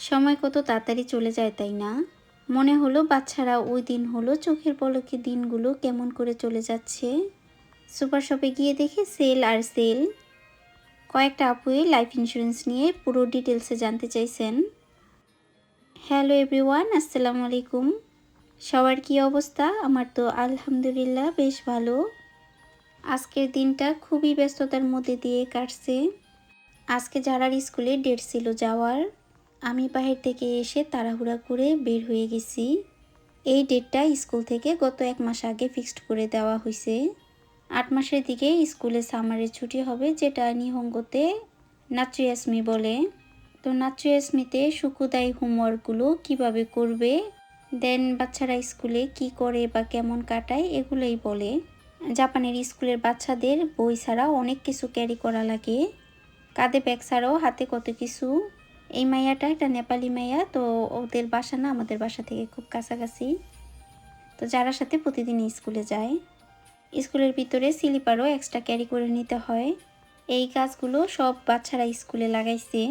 সময় কত তাড়াতাড়ি চলে যায় তাই না? মনে হলো বাচ্চারা ওই দিন হলো চোখের পলকে দিনগুলো কেমন করে চলে যাচ্ছে। সুপার শপে গিয়ে দেখি সেল আর সেল। কয়েকটা আপুয়ে লাইফ ইন্স্যুরেন্স নিয়ে পুরো ডিটেলসে জানতে চাইছেন। হ্যালো এভরিওয়ান, আসসালামু আলাইকুম। সবার কি অবস্থা? আমার তো আলহামদুলিল্লাহ বেশ ভালো। আজকের দিনটা খুবই ব্যস্ততার মধ্যে দিয়ে কাটছে। আজকে যারার স্কুলে ডেট ছিল যাওয়ার আমি বাহির থেকে এসে তাড়াহুড়া করে বের হয়ে গেছি। এই ডেটটা স্কুল থেকে গত এক মাস আগে ফিক্সড করে দেওয়া হয়েছে। আট মাসের দিকে স্কুলে সামারের ছুটি হবে, যেটা নিহঙ্গতে নাচুয়াসমি বলে। তো নাচুয়াসমিতে সুকুদাই হোমওয়ার্কগুলো কীভাবে করবে? দেন বাচ্চারা স্কুলে কি করে বা কেমন কাটায়, এগুলোই বলে। জাপানের স্কুলের বাচ্চাদের বই ছাড়া অনেক কিছু ক্যারি করা লাগে। কাঁধে ব্যাগ ছাড়াও হাতে কত কিছু এই মাইয়াটা একটা নেপালি মাইয়া, তো ওদের বাসা না আমাদের বাসা থেকে খুব কাছাকাছি। তো যারা সাথে প্রতিদিন স্কুলে যায়, স্কুলের ভিতরে স্লিপারও এক্সট্রা ক্যারি করে নিতে হয়। এই গাছগুলো সব বাচ্চারা স্কুলে লাগাইছে।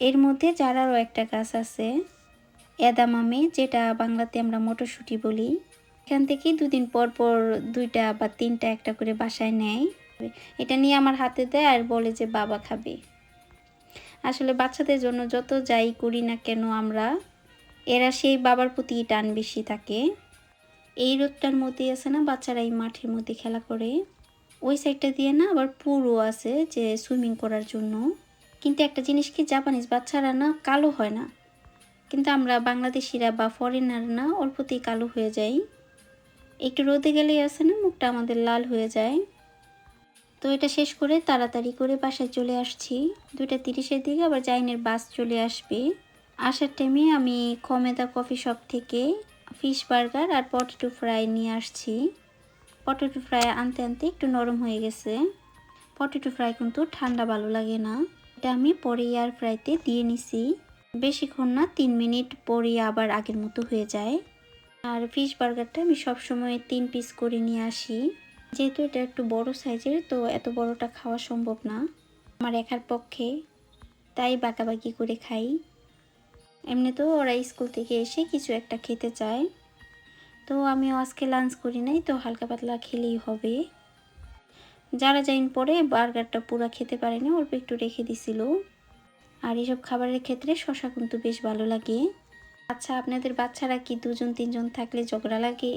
এর মধ্যে যারারও একটা গাছ আছে, এদামামে, যেটা বাংলাতে আমরা মটরশুঁটি বলি। এখান থেকে দুদিন পর পর দুইটা বা তিনটা একটা করে বাসায় নেয়। এটা নিয়ে আমার হাতে দেয় আর বলে যে বাবা খাবে। আসলে বাচ্চাদের জন্য যত যাই করি না কেন আমরা, এরা সেই বাবার প্রতি টান বেশি থাকে। এই রোদটার মধ্যে আছে না বাচ্চারা এই মাঠের মধ্যে খেলা করে। ওই সাইডটা দিয়ে না আবার পুরো আছে যে সুইমিং করার জন্য। কিন্তু একটা জিনিস কি জাপানিজ বাচ্চারা না কালো হয় না? কিন্তু আমরা বাংলাদেশিরা বা ফরেনার না অল্পতেই কালো হয়ে যাই। একটু রোদে গেলেই আছে না মুখটা আমাদের লাল হয়ে যায়। তো এটা শেষ করে তাড়াতাড়ি করে বাসায় চলে আসছি। দুটা তিরিশের দিকে আবার জাইনের বাস চলে আসবে। আসার টাইমে আমি কমেদা কফি শপ থেকে ফিশ বার্গার আর পটেটো ফ্রাই নিয়ে আসছি। পটেটো ফ্রাই আনতে আনতে একটু নরম হয়ে গেছে। পটেটো ফ্রাই কিন্তু ঠান্ডা ভালো লাগে না। এটা আমি পরে এয়ার ফ্রাইতে দিয়ে নিছি। বেশিক্ষণ না, তিন মিনিট পরে আবার আগের মতো হয়ে যায়। আর ফিশ বার্গারটা আমি সবসময় তিন পিস করে নিয়ে আসি। যেহেতু এটা একটু বড় সাইজের, তো এত বড়টা খাওয়া সম্ভব না। আমার একার পক্ষে, তাই বাঁকাবাকি করে খাই। এমনিতেও ওরা স্কুল থেকে এসে কিছু একটা খেতে চায়। তো আমিও আজকে লাঞ্চ করি নাই, তো হালকা পাতলা খেলেই হবে। যারা যাইন পরে বার্গারটা পুরো খেতে পারেনি, অল্প একটু রেখে দিছিল। আর এসব খাবারের ক্ষেত্রে শশা কিন্তু বেশ ভালো লাগে। আচ্ছা আপনাদের বাচ্চারা কি দুজন, তিনজন থাকলে ঝগড়া লাগে?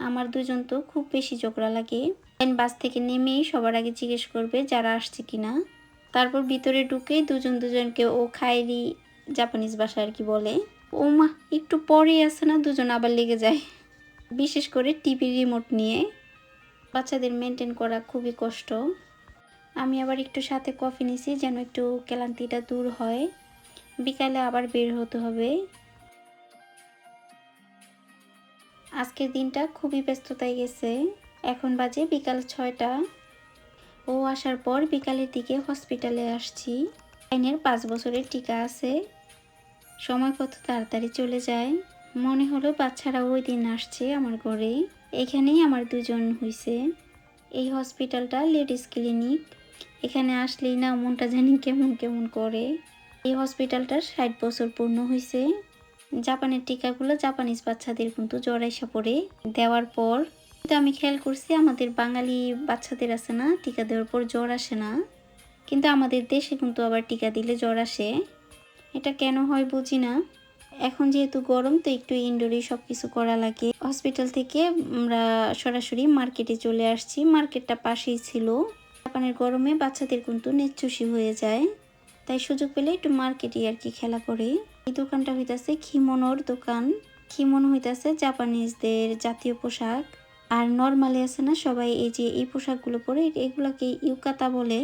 আমার দুজন তো খুব বেশি ঝগড়া লাগে। বাস থেকে নেমেই সবার আগে জিজ্ঞেস করবে যারা আসছে কিনা। তারপর ভিতরে ঢুকে দুজন দুজনকে ও খায়রি জাপানিজ ভাষা আর কি বলে। ও মা একটু পরে আসে না, দুজন আবার লেগে যায়। বিশেষ করে টিভি রিমোট নিয়ে। বাচ্চাদের মেনটেন করা খুবই কষ্ট। আমি আবার একটু সাথে কফি নিছি যেন একটু ক্লান্তিটা দূর হয়। বিকালে আবার বের হতে হবে। আজকের দিনটা খুবই ব্যস্ততায় গেছে। এখন বাজে বিকাল ছয়টা। ও আসার পর বিকালের দিকে হসপিটালে আসছি। আইনের পাঁচ বছরের টিকা আছে। সময় কত তাড়াতাড়ি চলে যায়। মনে হলো বাচ্চারা ওই দিন আসছে আমার ঘরে। এখানেই আমার দুজন হয়েছে এই হসপিটালটা লেডিস ক্লিনিক। এখানে আসলেই না মনটা জানি কেমন কেমন করে। এই হসপিটালটার ষাট বছর পূর্ণ হয়েছে জাপানের টিকাগুলো জাপানিজ বাচ্চাদের কিন্তু জ্বর এসে পড়ে। দেওয়ার পর কিন্তু আমি খেয়াল করছি, আমাদের বাঙালি বাচ্চাদের আছে না, টিকা দেওয়ার পর জ্বর আসে না। কিন্তু আমাদের দেশে কিন্তু আবার টিকা দিলে জ্বর আসে। এটা কেন হয় বুঝি না। এখন যেহেতু গরম, তো একটু ইনডোরে সব কিছু করা লাগে। হসপিটাল থেকে আমরা সরাসরি মার্কেটে চলে আসছি। মার্কেটটা পাশেই ছিল। জাপানের গরমে বাচ্চাদের কিন্তু নেচুসি হয়ে যায়। তাই সুযোগ পেলে একটু মার্কেটে আর কি খেলা করে। এই দোকানটা হইতাছে খিমনোর দোকান। খিমনো হইতাছে জাপানিজদের জাতীয় পোশাক। আর নর্মালি আছে না সবাই এই যে এই পোশাকগুলো পরে এগুলাকে ইউকাতা বলে।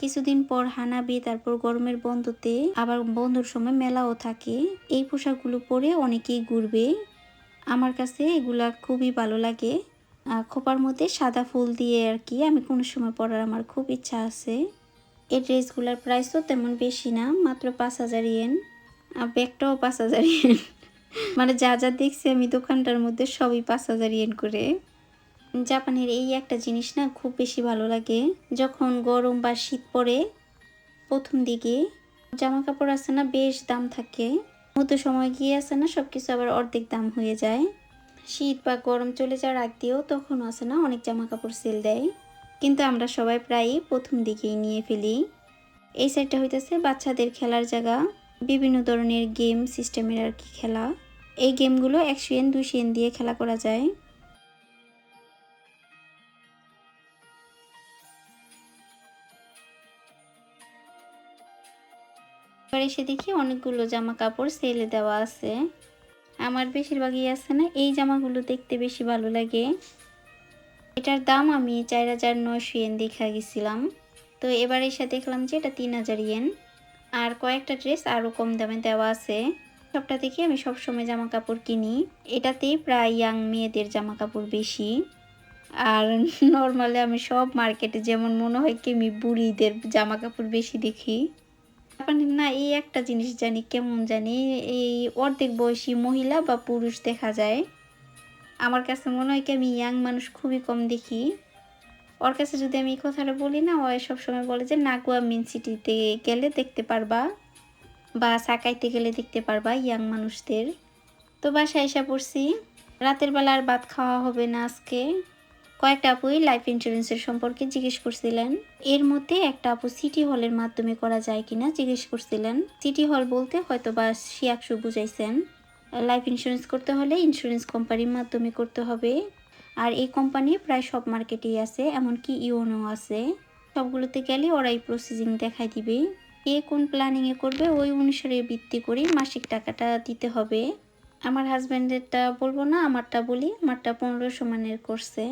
কিছুদিন পর হানাবি, তারপর গরমের বন্ধতে, আবার বন্ধুর সময় মেলাও থাকে। এই পোশাকগুলো পরে অনেকেই ঘুরবে। আমার কাছে এগুলা খুবই ভালো লাগে। খোপার মধ্যে সাদা ফুল দিয়ে আর কি আমি কোনো সময় পরার আমার খুব ইচ্ছা আছে। এই ড্রেসগুলোর প্রাইসও তেমন বেশি না, মাত্র পাঁচ হাজার ইয়েন আর ব্যাগটাও পাঁচ হাজার ইয়েন মানে যা যা দেখছি আমি দোকানটার মধ্যে সবই পাঁচ হাজার ইয়েন করে। জাপানের এই একটা জিনিস না খুব বেশি ভালো লাগে। যখন গরম বা শীত পড়ে, প্রথম দিকে জামা কাপড় আছে না বেশ দাম থাকে। মতো সময় গিয়ে আসে না সব কিছু আবার অর্ধেক দাম হয়ে যায়। শীত বা গরম চলে যাওয়ার আগ দিয়েও তখনও আসে না অনেক জামা কাপড় সেল দেয়। কিন্তু আমরা সবাই প্রায়ই প্রথম দিকেই নিয়ে ফেলি। এই সাইডটা হইতেছে বাচ্চাদের খেলার জায়গা। বিভিন্ন ধরনের গেম সিস্টেমের আর কি খেলা। এই গেমগুলো একশো এন দুশো এন দিয়ে খেলা করা যায়। এবার এসে দেখি অনেকগুলো জামা কাপড় সেলে দেওয়া আছে। আমার বেশিরভাগই আছে না, এই জামাগুলো দেখতে বেশি ভালো লাগে। এটার দাম আমি চার হাজার নয়শো ইয়েন দেখা গেছিলাম। তো এবার এসে দেখলাম যে এটা তিন হাজার ইয়েন আর কয়েকটা ড্রেস আরও কম দামে দেওয়া আছে। সবটা থেকে আমি সবসময় জামা কাপড় কিনি। এটাতেই প্রায় ইয়াং মেয়েদের জামা কাপড় বেশি। আর নর্মালি আমি সব মার্কেটে যেমন মনে হয় কি আমি বুড়িদের জামা কাপড় বেশি দেখি। না, এই একটা জিনিস জানি কেমন জানি, এই অর্ধেক বয়সী মহিলা বা পুরুষ দেখা যায়। আমার কাছে মনে হয় কি, আমি ইয়াং মানুষ খুবই কম দেখি। ওর কাছে যদি আমি এই কথাটা বলি না, ও সবসময় বলে যে নাগুয়া মেন সিটিতে গেলে দেখতে পারবা বা সাকাইতে গেলে দেখতে পারবা ইয়াং মানুষদের। তো বাসায় এসে পড়ছি। রাতের বেলা আর ভাত খাওয়া হবে না আজকে। কয়েকটা আপুই লাইফ ইন্স্যুরেন্সের সম্পর্কে জিজ্ঞেস করছিলেন। এর মধ্যে একটা আপু সিটি হলের মাধ্যমে করা যায় কিনা জিজ্ঞেস করছিলেন। সিটি হল বলতে হয়তো বা শিয়াকশু বুঝাইছেন। লাইফ ইন্স্যুরেন্স করতে হলে ইন্স্যুরেন্স কোম্পানির মাধ্যমে করতে হবে। আর এই কোম্পানি প্রায় সব মার্কেটেই আছে, এমনকি ইওনো আছে। সবগুলোতে গেলে ওরাই প্রসেসিং দেখাই দিবে। কে কোন প্ল্যানিংয়ে করবে ওই অনুসারে ভিত্তি করে মাসিক টাকাটা দিতে হবে। আমার হাজব্যান্ডেরটা বলব না, আমারটা বলি। আমারটা পনেরোশো মানের করছে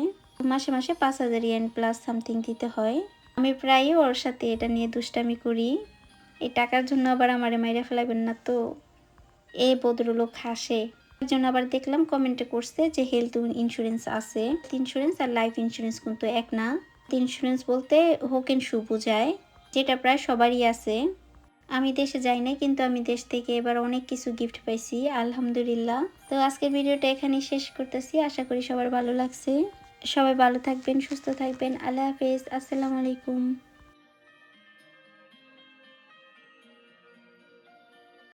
মাসে মাসে পাঁচ হাজার ইয়েন প্লাস সামথিং দিতে হয়। আমি প্রায়ই ওর সাথে এটা নিয়ে দুষ্টামি করি। এই টাকার জন্য আবার আমারে মাইরা ফেলাবেন না তো। এ ভদ্রলোক হাসে। একজন আবার দেখলাম কমেন্টে করছে যে হেলথ ইন্স্যুরেন্স আছে। ইন্স্যুরেন্স আর লাইফ ইন্স্যুরেন্স কিন্তু এক না। ইন্স্যুরেন্স বলতে হোকেন শু বোঝায় যেটা প্রায় সবারই আছে। আমি দেশে যাই নাই, কিন্তু আমি দেশ থেকে এবার অনেক কিছু গিফট পাইছি, আলহামদুলিল্লাহ। তো আজকের ভিডিওটা এখানেই শেষ করতেছি। আশা করি সবার ভালো লাগছে। সবাই ভালো থাকবেন, সুস্থ থাকবেন। আল্লাহ হাফেজ। আসসালামু আলাইকুম।